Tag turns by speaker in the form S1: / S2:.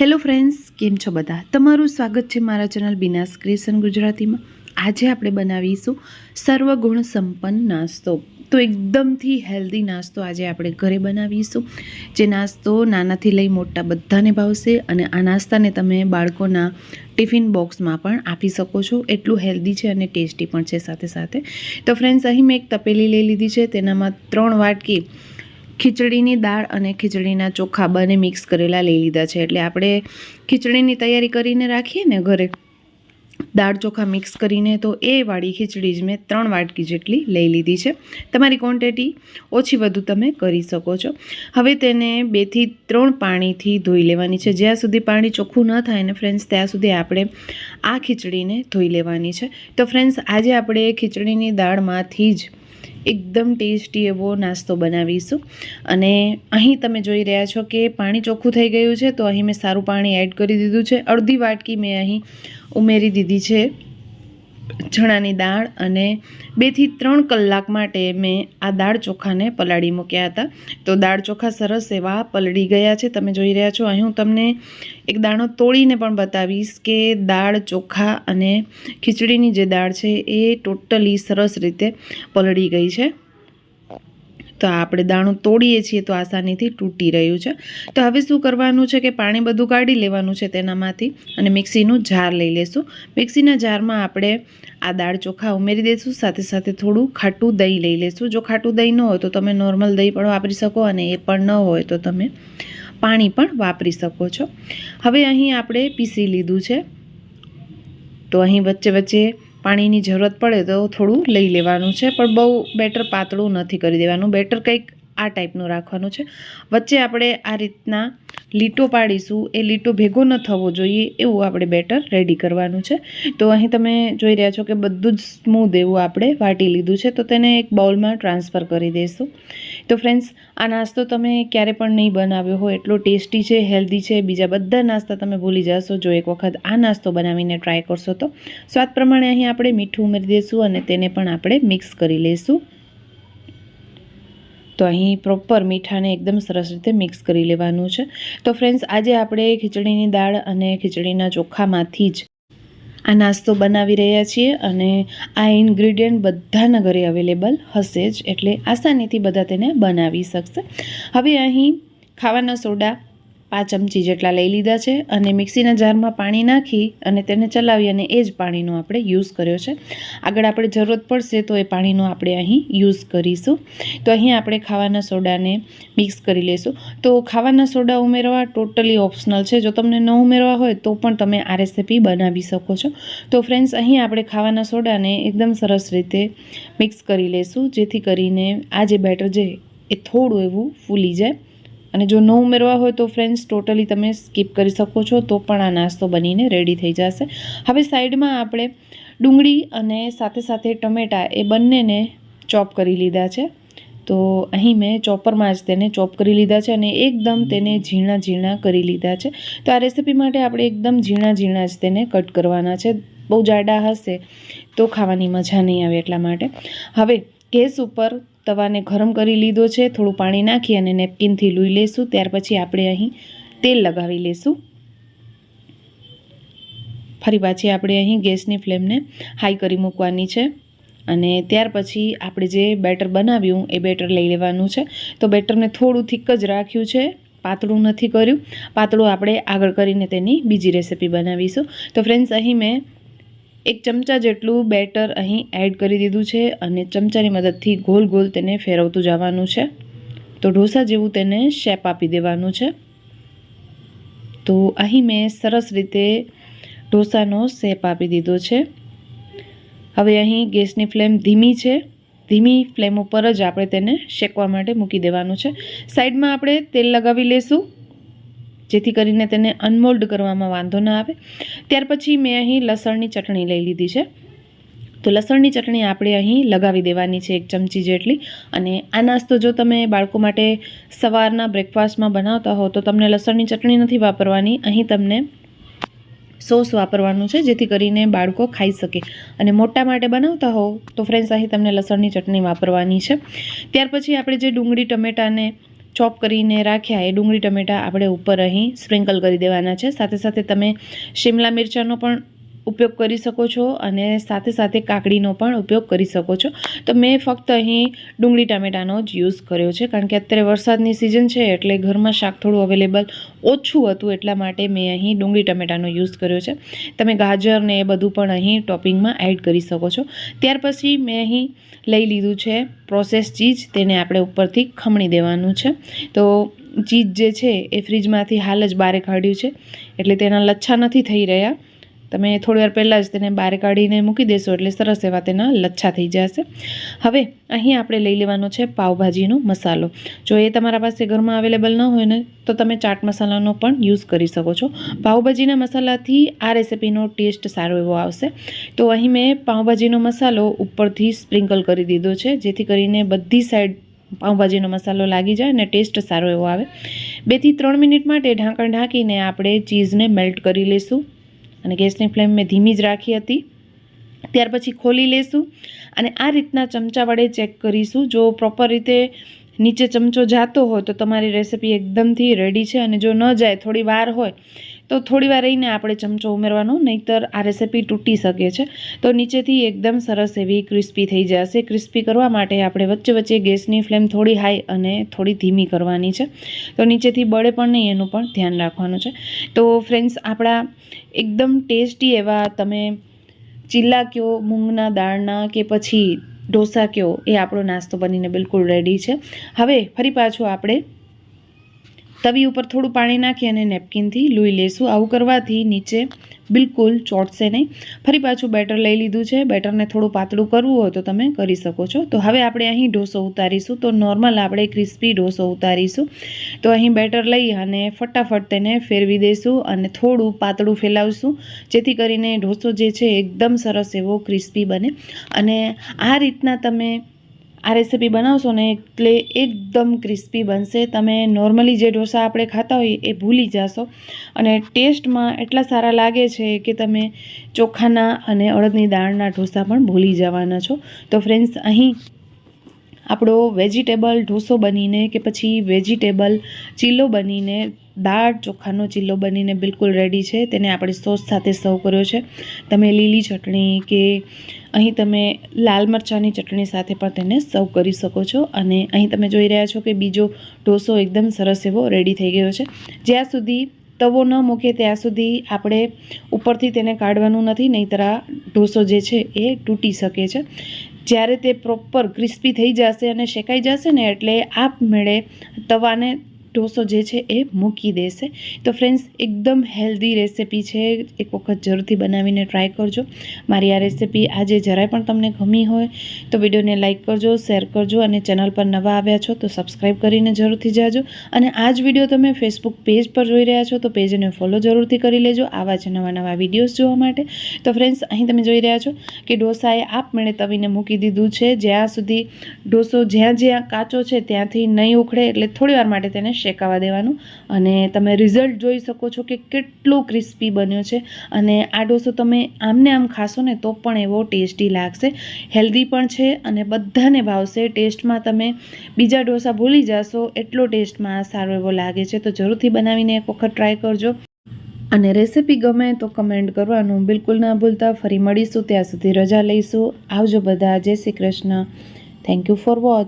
S1: Hello friends, કેમ છો બધા? તમારું સ્વાગત છે મારા ચેનલ બિનાસ ક્રિએશન ગુજરાતીમાં. આજે આપણે બનાવીશું સર્વગુણ સંપન્ન નાસ્તો. તો એકદમથી હેલ્ધી નાસ્તો આજે આપણે ઘરે બનાવીશું. જે નાસ્તો નાનાથી લઈ મોટા બધાને ભાવશે અને આ નાસ્તાને તમે બાળકોના ટિફિન બોક્સમાં પણ આપી શકો છો. એટલું હેલ્ધી છે અને ટેસ્ટી પણ છે સાથે સાથે. તો ફ્રેન્ડ્સ, અહીં મેં એક તપેલી લઈ લીધી છે. તેનામાં ત્રણ વાટકી ખીચડીની દાળ અને ખીચડીના ચોખા બંને મિક્સ કરેલા લઈ લીધા છે. એટલે આપણે ખીચડીની તૈયારી કરીને રાખીએ ને ઘરે. દાળ ચોખા મિક્સ કરીને તો એ વાળી ખીચડી જ મેં ત્રણ વાટકી જેટલી લઈ લીધી છે. તમારી ક્વોન્ટિટી ઓછી વધુ તમે કરી શકો છો. હવે તેને બેથી ત્રણ પાણીથી ધોઈ લેવાની છે. જ્યાં સુધી પાણી ચોખ્ખું ન થાય ને ફ્રેન્ડ્સ, ત્યાં સુધી આપણે આ ખીચડીને ધોઈ લેવાની છે. તો ફ્રેન્ડ્સ, આજે આપણે ખીચડીની દાળમાંથી જ એકદમ ટેસ્ટી એવો નાસ્તો બનાવીશું. અને અહીં તમે જોઈ રહ્યા છો કે પાણી ચોખ્ખું થઈ ગયું છે, તો અહીં મેં સારું પાણી એડ કરી દીધું છે. અડધી વાટકી મેં અહીં ઉમેરી દીધી છે. ચણાની દાળ અને બેથી ત્રણ કલાક માટે મેં આ દાળ ચોખાને પલાળી મૂક્યા હતા. તો દાળ ચોખા સરસ એવા પલળી ગયા છે. તમે જોઈ રહ્યા છો, અહીં હું તમને એક દાણો તોડીને પણ બતાવીશ કે દાળ ચોખા અને ખીચડીની જે દાળ છે એ ટોટલી સરસ રીતે પલળી ગઈ છે. તો આપણે દાણું તોડીએ છીએ તો આસાનીથી તૂટી રહ્યું છે. તો હવે શું કરવાનું છે કે પાણી બધું કાઢી લેવાનું છે તેનામાંથી અને મિક્સીનું જાર લઈ લેશું. મિક્સીના જારમાં આપણે આ દાળ ચોખા ઉમેરી દઈશું સાથે સાથે થોડું ખાટું દહીં લઈ લેશું. જો ખાટું દહીં ન હોય તો તમે નોર્મલ દહીં પણ વાપરી શકો અને એ પણ ન હોય તો તમે પાણી પણ વાપરી શકો છો. હવે અહીં આપણે પીસી લીધું છે. તો અહીં વચ્ચે વચ્ચે પાણીની જરૂરત પડે તો થોડું લઈ લેવાનું છે, પણ બહુ બેટર પાતળું નથી કરી દેવાનું. બેટર કંઈક આ ટાઈપનું રાખવાનું છે. વચ્ચે આપણે આ રીતના લીટો પાડીશું, એ લીટો ભેગો ન થવો જોઈએ, એવું આપણે બેટર રેડી કરવાનું છે. તો અહીં તમે જોઈ રહ્યા છો કે બધું જ સ્મૂધ એવું આપણે વાટી લીધું છે, તો તેને એક બાઉલમાં ટ્રાન્સફર કરી દઈશું તો ફ્રેન્ડ્સ, આ નાસ્તો તમે ક્યારે પણ નહીં બનાવ્યો હોય, એટલો ટેસ્ટી છે, હેલ્ધી છે, બીજા બધા નાસ્તા તમે ભૂલી જશો, જો એક વખત આ નાસ્તો બનાવીને ટ્રાય કરશો તો. સ્વાદ પ્રમાણે અહીં આપણે મીઠું ઉમેરી દઈશું અને તેને પણ આપણે મિક્સ કરી લઈશું તો અહીં પ્રોપર મીઠાને એકદમ સરસ રીતે મિક્સ કરી લેવાનું છે. તો ફ્રેન્ડ્સ આજે આપણે ખીચડીની દાળ અને ખીચડીના ચોખામાંથી જ આ નાસ્તો બનાવી રહ્યા છીએ અને આ ઇન્ગ્રીડિયન્ટ બધાના ઘરે અવેલેબલ હશે જ એટલે આસાનીથી બધા તેને બનાવી શકશે. હવે અહીં ખાવાના સોડા પાંચ ચમચી જેટલા લઈ લીધા છે અને મિક્સીના જારમાં પાણી નાખી અને તેને ચલાવી અને એ જ પાણીનો આપણે યુઝ કર્યો છે. આગળ આપણે જરૂરત પડશે તો એ પાણીનો આપણે અહીં યુઝ કરીશું. તો અહીં આપણે ખાવાના સોડાને મિક્સ કરી લઈશું. તો ખાવાના સોડા ઉમેરવા ટોટલી ઓપ્શનલ છે. જો તમને ન ઉમેરવા હોય તો પણ તમે આ રેસીપી બનાવી શકો છો. તો ફ્રેન્ડ્સ, અહીં આપણે ખાવાના સોડાને એકદમ સરસ રીતે મિક્સ કરી લઈશું, જેથી કરીને આ જે બેટર છે એ થોડું એવું ફૂલી જાય. અને જો ન ઉમેરવા હોય તો ફ્રેન્ડ્સ ટોટલી તમે સ્કીપ કરી શકો છો, તો પણ આ નાસ્તો બનીને રેડી થઈ જશે. હવે સાઈડમાં આપણે ડુંગળી અને સાથે સાથે ટમેટાં એ બંનેને ચોપ કરી લીધા છે. તો અહીં મેં ચોપરમાં જ તેને ચોપ કરી લીધા છે અને એકદમ તેને ઝીણા ઝીણા કરી લીધા છે. તો આ રેસીપી માટે આપણે એકદમ ઝીણા ઝીણા જ તેને કટ કરવાના છે. બહુ જાડા હશે તો ખાવાની મજા નહીં આવે એટલા માટે. હવે ગેસ ઉપર તવાને ગરમ કરી લીધો છે, થોડું પાણી નાખી અને નેપકિનથી લૂઈ લઈશું ત્યાર પછી આપણે અહીં તેલ લગાવી લઈશું ફરી પાછી આપણે અહીં ગેસની ફ્લેમને હાઈ કરી મૂકવાની છે અને ત્યાર પછી આપણે જે બેટર બનાવ્યું એ બેટર લઈ લેવાનું છે. તો બેટરને થોડું થીક જ રાખ્યું છે, પાતળું નથી કર્યું. પાતળું આપણે આગળ કરીને તેની બીજી રેસીપી બનાવીશું. તો ફ્રેન્ડ્સ, અહીં મેં એક ચમચા જેટલું બેટર અહીં એડ કરી દીધું છે અને ચમચાની મદદથી ગોલ ગોલ તેને ફેરવતું જવાનું છે. તો ઢોસા જેવું તેને શેપ આપી દેવાનું છે. તો અહીં મેં સરસ રીતે ઢોસાનો શેપ આપી દીધો છે. હવે અહીં ગેસની ફ્લેમ ધીમી છે. ધીમી ફ્લેમ ઉપર જ આપણે તેને શેકવા માટે મૂકી દેવાનું છે. સાઈડમાં આપણે તેલ લગાવી લઈશું જેથી કરીને તેને અનમોલ્ડ કરવામાં વાંધો ના આવે. ત્યાર પછી મેં અહીં લસણની ચટણી લઈ લીધી છે. તો લસણની ચટણી આપણે અહીં લગાવી દેવાની છે એક ચમચી જેટલી. અને આ નાસ્તો જો તમે બાળકો માટે સવારના બ્રેકફાસ્ટમાં બનાવતા હો તો તમને લસણની ચટણી નથી વાપરવાની. અહીં તમને સોસ વાપરવાનું છે જેથી કરીને બાળકો ખાઈ શકે. અને મોટા માટે બનાવતા હો તો ફ્રેન્ડ્સ અહીં તમને લસણની ચટણી વાપરવાની છે. ત્યાર પછી આપણે જે ડુંગળી, ટમેટાને ચોપ કરીને રાખ્યા એ ડુંગળી ટમેટાં આપણે ઉપર અહીં સ્પ્રિંકલ કરી દેવાના છે. સાથે સાથે તમે શિમલા મિરચાંનો પણ ઉપયોગ કરી શકો છો અને સાથે સાથે કાકડીનો પણ ઉપયોગ કરી શકો છો. તો મેં ફક્ત અહીં ડુંગળી ટામેટાનો જ યુઝ કર્યો છે, કારણ કે અત્યારે વરસાદની સિઝન છે એટલે ઘરમાં શાક થોડું અવેલેબલ ઓછું હતું એટલા માટે મેં અહીં ડુંગળી ટમેટાનો યુઝ કર્યો છે. તમે ગાજર ને એ બધું પણ અહીં ટોપિંગમાં એડ કરી શકો છો. ત્યાર પછી મેં અહીં લઈ લીધું છે પ્રોસેસ ચીજ તેને આપણે ઉપરથી ખમણી દેવાનું છે. તો ચીજ જે છે એ ફ્રીજમાંથી હાલ જ બારે કાઢ્યું છે, એટલે તેના લચ્છા નથી થઈ રહ્યા. તમે થોડી વાર પહેલાં જ તેને બહાર કાઢીને મૂકી દેશો એટલે સરસ એવા તેના લચ્છા થઈ જશે. હવે અહીં આપણે લઈ લેવાનો છે પાવભાજીનો મસાલો. જો એ તમારા પાસે ઘરમાં અવેલેબલ ન હોય ને, તો તમે ચાટ મસાલાનો પણ યુઝ કરી શકો છો. પાવભાજીના મસાલાથી આ રેસિપીનો ટેસ્ટ સારો એવો આવશે. તો અહીં મેં પાવભાજીનો મસાલો ઉપરથી સ્પ્રિંકલ કરી દીધો છે, જેથી કરીને બધી સાઈડ પાઉંભાજીનો મસાલો લાગી જાય અને ટેસ્ટ સારો એવો આવે. બેથી ત્રણ મિનિટ માટે ઢાંકણ ઢાંકીને આપણે ચીઝને મેલ્ટ કરી લઈશું અને ગેસની ફ્લેમ મેં ધીમી જ રાખી હતી. ત્યાર પછી ખોલી લેશું અને આ રીતના ચમચા વડે ચેક કરીશું. જો પ્રોપર રીતે નીચે ચમચો જાતો હોય તો તમારી રેસિપી એકદમથી રેડી છે અને જો ન જાય, થોડી વાર હોય તો થોડી વાર રહીને આપણે ચમચો ઉમેરવાનો, નહીંતર આ રેસીપી તૂટી શકે છે. તો નીચેથી એકદમ સરસ એવી ક્રિસ્પી થઈ જશે. ક્રિસ્પી કરવા માટે આપણે વચ્ચે વચ્ચે ગેસની ફ્લેમ થોડી હાઈ અને થોડી ધીમી કરવાની છે. તો નીચેથી બળે પણ નહીં, એનું પણ ધ્યાન રાખવાનું છે. તો ફ્રેન્ડ્સ આપણા એકદમ ટેસ્ટી એવા તમે ચીલા કયો, મૂંગના દાળના કે પછી ઢોસા કયો, એ આપણો નાસ્તો બનીને બિલકુલ રેડી છે. હવે ફરી પાછું આપણે તવી ઉપર થોડું પાણી નાખી અને નેપકિનથી લૂઈ લેશું. આવું કરવાથી નીચે બિલકુલ ચોટશે નહીં. ફરી પાછું બેટર લઈ લીધું છે. બેટરને થોડું પાતળું કરવું હોય તો તમે કરી શકો છો. તો હવે આપણે અહીં ઢોસો ઉતારીશું. તો નોર્મલ આપણે ક્રિસ્પી ઢોસો ઉતારીશું. તો અહીં બેટર લઈ અને ફટાફટ તેને ફેરવી દઈશું અને થોડું પાતળું ફેલાવશું. જેથી કરીને ઢોસો જે છે એકદમ સરસ એવો ક્રિસ્પી બને. અને આ રીતના તમે આ રેસીપી બનાવશો ને એટલે એકદમ ક્રિસ્પી બનશે. તમે નોર્મલી જે ઢોસા આપણે ખાતા હોઈએ એ ભૂલી જશો. અને ટેસ્ટમાં એટલા સારા લાગે છે કે તમે ચોખાના અને અડદની દાળના ઢોસા પણ ભૂલી જવાના છો. તો ફ્રેન્ડ્સ અહીં આપણો વેજીટેબલ ઢોસો બનીને કે પછી વેજીટેબલ ચીલો બનીને દાળ, ચોખાનો ચીલો બનીને બિલકુલ રેડી છે. તેને આપણે સોસ સાથે સર્વ કર્યો છે. તમે લીલી ચટણી કે અહીં તમે લાલ મરચાંની ચટણી સાથે પણ તેને સર્વ કરી શકો છો. અને અહીં તમે જોઈ રહ્યા છો કે બીજો ઢોસો એકદમ સરસ એવો રેડી થઈ ગયો છે. જ્યાં સુધી તવો ન મૂકે ત્યાં સુધી આપણે ઉપરથી તેને કાઢવાનું નથી, નહીંતર આ ઢોસો જે છે એ તૂટી શકે છે. જ્યારે તે પ્રોપર ક્રિસ્પી થઈ જશે અને શેકાઈ જશે ને, એટલે આપમેળે તવાને ઢોસો જે છે એ મૂકી દેશે. તો ફ્રેન્ડ્સ એકદમ હેલ્ધી રેસિપી છે. એક વખત જરૂરથી બનાવીને ટ્રાય કરજો. મારી આ રેસિપી આજે જરાય પણ તમને ગમી હોય તો વિડીયોને લાઇક કરજો શેર કરજો અને ચેનલ પર નવા આવ્યા છો તો સબસ્ક્રાઈબ કરીને જરૂરથી જાજો. અને આ જ વીડિયો તમે ફેસબુક પેજ પર જોઈ રહ્યા છો તો પેજને ફોલો જરૂરથી કરી લેજો. આવા જ નવા નવા વિડીયોઝ જોવા માટે. તો ફ્રેન્ડ્સ અહીં તમે જોઈ રહ્યા છો કે ઢોસાએ આપમેળે તવીને મૂકી દીધું છે. જ્યાં સુધી ઢોસો જ્યાં જ્યાં કાચો છે ત્યાંથી નહીં ઉખડે એટલે થોડી વાર માટે તેને શેકાવા દેવાનું. અને તમે રિઝલ્ટ જોઈ શકો છો કે કેટલો ક્રિસ્પી બન્યો છે. અને આ ડોસો તમે આમને આમ ખાશો ને તો પણ એવો ટેસ્ટી લાગશે. હેલ્ધી પણ છે અને બધાને ભાવશે. ટેસ્ટમાં તમે બીજા ડોસા ભૂલી જશો, એટલો ટેસ્ટમાં સારો એવો લાગે છે. તો જરૂરથી બનાવીને એક વખત ટ્રાય કરજો. અને રેસિપી ગમે તો કમેન્ટ કરવાનું બિલકુલ ના ભૂલતા. ફરી મળીશું, ત્યાં સુધી રજા લઈશું. આવજો બધા. જય Shri Krishna. Thank you for watch